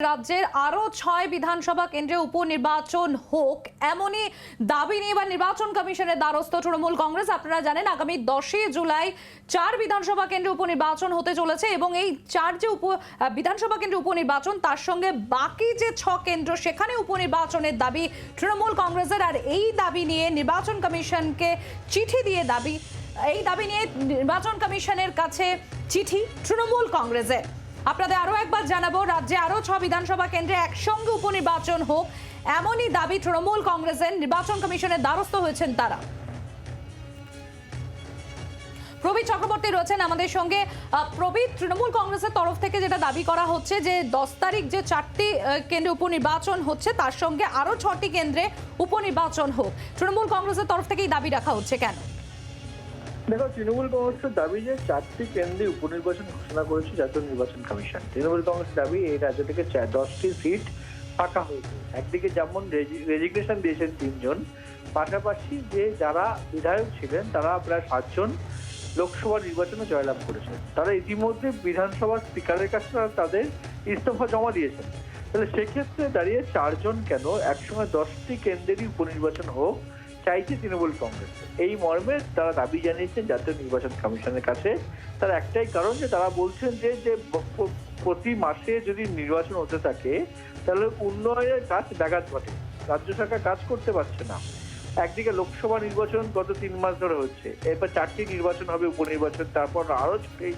রাজ্যের আরও ছয় বিধানসভা কেন্দ্রে উপনির্বাচন হোক, এমনই দাবি নিয়ে এবার নির্বাচন কমিশনের দ্বারস্থ তৃণমূল কংগ্রেস। আপনারা জানেন, আগামী দশই জুলাই চার বিধানসভা কেন্দ্রে উপনির্বাচন হতে চলেছে এবং এই চার যে উপ বিধানসভা কেন্দ্রে উপনির্বাচন, তার সঙ্গে বাকি যে ছ কেন্দ্র, সেখানে উপনির্বাচনের দাবি তৃণমূল কংগ্রেসের। আর এই দাবি নিয়ে নির্বাচন কমিশনকে চিঠি দিয়ে দাবি, এই দাবি নিয়ে নির্বাচন কমিশনের কাছে চিঠি তৃণমূল কংগ্রেসের। আপনাদের আরও একবার জানাব, রাজ্যে আরও ছ বিধানসভা কেন্দ্রে একসঙ্গে উপনির্বাচন হোক, এমনই দাবি তৃণমূল কংগ্রেসের নির্বাচন কমিশনের দ্বারস্থ হয়েছেন তারা। প্রবীর চক্রবর্তী রয়েছেন আমাদের সঙ্গে। প্রবীর, তৃণমূল কংগ্রেসের তরফ থেকে যেটা দাবি করা হচ্ছে যে দশ তারিখ যে চারটি কেন্দ্রে উপনির্বাচন হচ্ছে, তার সঙ্গে আরও ছটি কেন্দ্রে উপনির্বাচন হোক। তৃণমূল কংগ্রেসের তরফ থেকে এই দাবি রাখা হচ্ছে কেন? দেখো, তৃণমূল কংগ্রেসের দাবি যে চারটি কেন্দ্রে উপনির্বাচন ঘোষণা করেছে জাতীয় নির্বাচন কমিশন। তৃণমূল কংগ্রেসের দাবি, এই রাজ্য থেকে দশটি সিট ফাঁকা হয়েছে। একদিকে যেমন রেজিগনেশন দিয়েছেন তিনজন, পাশাপাশি যে যারা বিধায়ক ছিলেন, তারা প্রায় সাতজন লোকসভা নির্বাচনে জয়লাভ করেছেন। তারা ইতিমধ্যে বিধানসভার স্পিকারের কাছে তাদের ইস্তফা জমা দিয়েছেন। তাহলে সেক্ষেত্রে দাঁড়িয়ে চারজন কেন? একসঙ্গে দশটি কেন্দ্রেরই উপনির্বাচন হোক চাইছে তৃণমূল কংগ্রেস। এই মর্মে তারা দাবি জানিয়েছেন জাতীয় নির্বাচন কমিশনের কাছে। তার একটাই কারণ যে তারা বলছেন যে যে প্রতি মাসে যদি নির্বাচন হতে থাকে, তাহলে উন্নয়নের কাজ ব্যাঘাত ঘটে। রাজ্য সরকার কাজ করতে পারছে না। একদিকে লোকসভা নির্বাচন গত তিন মাস ধরে হচ্ছে। এরপর চারটি নির্বাচন হবে, উপনির্বাচন, তারপর আরও ছটি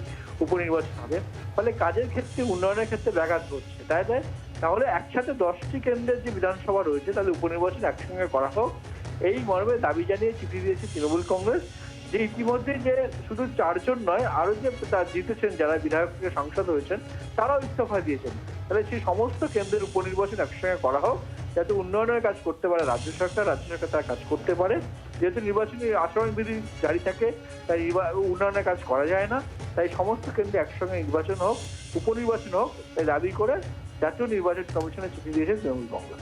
উপনির্বাচন হবে। ফলে কাজের ক্ষেত্রে, উন্নয়নের ক্ষেত্রে ব্যাঘাত ঘটছে। তাই তাই? তাহলে একসাথে দশটি কেন্দ্রের যে বিধানসভা রয়েছে, তাহলে উপনির্বাচন একসঙ্গে করা হোক। এই মর্মে দাবি জানিয়ে চিঠি দিয়েছে তৃণমূল কংগ্রেস, যে ইতিমধ্যে যে শুধু চারজন নয় আরও যে জিতেছেন যারা বিধায়ক থেকে সাংসদ হয়েছেন, তারাও ইস্তফা দিয়েছেন। তাহলে সেই সমস্ত কেন্দ্রের উপনির্বাচন একসঙ্গে করা হোক, যাতে উন্নয়নের কাজ করতে পারে রাজ্য সরকার রাজ্য সরকার তার কাজ করতে পারে। যেহেতু নির্বাচনী আচরণবিধি জারি থাকে, তাই উন্নয়নের কাজ করা যায় না। তাই সমস্ত কেন্দ্রে একসঙ্গে নির্বাচন হোক, উপনির্বাচন হোক, তাই দাবি করে জাতীয় নির্বাচন কমিশনে চিঠি দিয়েছে তৃণমূল কংগ্রেস।